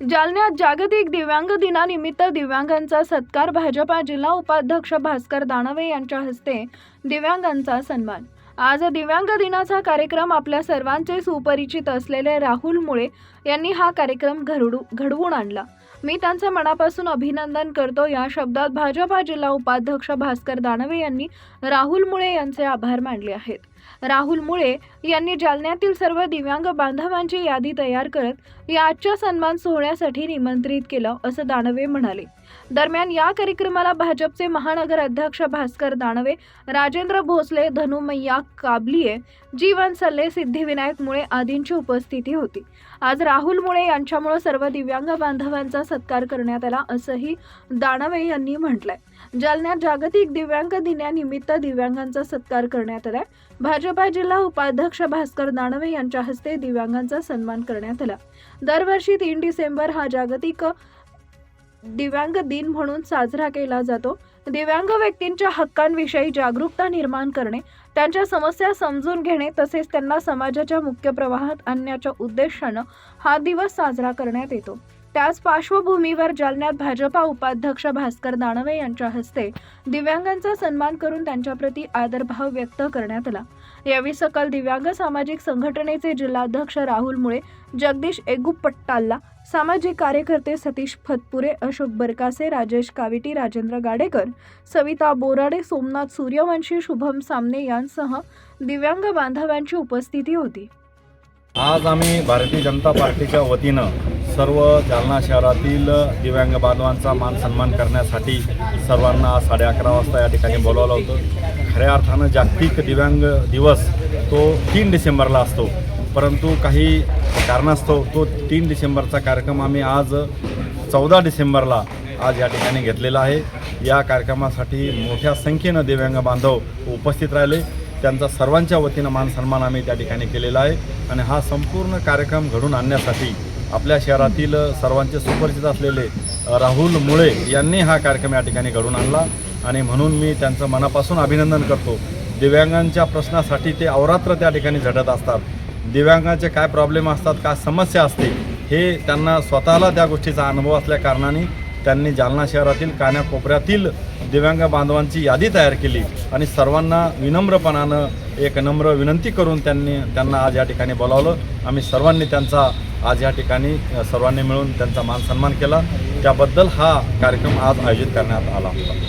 जालन्यात जागतिक दिव्यांग दिनानिमित्त दिव्यांगांचा सत्कार भाजपा जिल्हा उपाध्यक्ष भास्कर दानवे यांच्या हस्ते दिव्यांगांचा सन्मान. आज दिव्यांग दिनाचा कार्यक्रम आपल्या सर्वांचे सुपरिचित असलेले राहुल मुळे यांनी हा कार्यक्रम घडू घडवून आणला. मी त्यांचं मनापासून अभिनंदन करतो. या शब्दात भाजपा जिल्हा उपाध्यक्ष भास्कर दानवे यांनी राहुल मुळे यांचे आभार मानले आहेत. राहुल मुळे यांनी जालन्यातील सर्व दिव्यांग बांधवांची यादी तयार करत या आजच्या सन्मान सोहळ्यासाठी निमंत्रित केलं असं दानवे म्हणाले. दरम्यान या कार्यक्रमाला भाजपचे महानगर अध्यक्ष भास्कर दानवे राजेंद्र भोसले धनुमय्या काबलिये जीवन सल्ले सिद्धिविनायक मुळे आदींची उपस्थिती होती. आज राहुल मुळे यांच्यामुळे सर्व दिव्यांग बांधवांचा सत्कार करण्यात आला असंही दानवे यांनी म्हटलंय. जालन्यात जागतिक दिव्यांग दिनानिमित्त दिव्यांगांचा सत्कार करण्यात आलाय. भाजपा जिल्हा उपाध्यक्ष भास्कर दानवे यांच्या हस्ते दिव्यांगांचा सन्मान करण्यात आला. दरवर्षी तीन डिसेंबर हा जागतिक दिव्यांग दिन म्हणून साजरा केला जातो. दिव्यांग व्यक्तींच्या हक्कांविषयी जागरूकता निर्माण करणे त्यांच्या समस्या समजून घेणे तसेच त्यांना समाजाच्या मुख्य प्रवाहात आणण्याच्या उद्देशानं हा दिवस साजरा करण्यात येतो. त्याच पार्श्वभूमीवर जालन्यात भाजपा उपाध्यक्ष भास्कर दानवे यांच्या हस्ते दिव्यांगांचा सन्मान करून त्यांच्याप्रती आदरभाव व्यक्त करण्यात आला. यावेळी सकल दिव्यांग सामाजिक संघटनेचे जिल्हाध्यक्ष राहुल मुळे जगदीश एगुपट्टाल्ला सामाजिक कार्यकर्ते सतीश फतपुरे अशोक बरकासे राजेश काविटी राजेंद्र गाडेकर सविता बोराडे सोमनाथ सूर्यवंशी शुभम सामने यांसह दिव्यांग बांधवांची उपस्थिती होती. आज आम्ही भारतीय जनता पार्टीच्या वतीनं सर्व जालना शहरातील दिव्यांग बांधवांचा मान सन्मान करण्यासाठी सर्वांना आज साडे अकरा वाजता या ठिकाणी बोलावलं होतं. खऱ्या अर्थानं जागतिक दिव्यांग दिवस तो तीन डिसेंबरला असतो. परंतु काही कारणास्तव तो तीन डिसेंबरचा कार्यक्रम आम्ही आज चौदा डिसेंबरला आज या ठिकाणी घेतलेला आहे. या कार्यक्रमासाठी मोठ्या संख्येनं दिव्यांग बांधव उपस्थित राहिले. त्यांचा सर्वांच्या वतीनं मान सन्मान आम्ही त्या ठिकाणी केलेला आहे. आणि हा संपूर्ण कार्यक्रम घडून आणण्यासाठी आपल्या शहरातील सर्वांचे सुपरिचित असलेले राहुल मुळे यांनी हा कार्यक्रम या ठिकाणी घडून आणला. आणि म्हणून मी त्यांचं मनापासून अभिनंदन करतो. दिव्यांगांच्या प्रश्नासाठी ते अवरात्र त्या ठिकाणी झटत असतात. दिव्यांगाचे काय प्रॉब्लेम असतात काय समस्या असते हे त्यांना स्वतःला त्या गोष्टीचा अनुभव असल्या कारणाने त्यांनी जालना शहरातील कानाकोपऱ्यातील दिव्यांग बांधवांची यादी तयार केली आणि सर्वांना विनम्रपणानं एक नम्र विनंती करून त्यांनी त्यांना आज या ठिकाणी बोलावलं. आम्ही सर्वांनी त्यांचा आज या ठिकाणी सर्वांनी मिळून त्यांचा मान सन्मान केला. त्याबद्दल हा कार्यक्रम आज आयोजित करण्यात आला होता.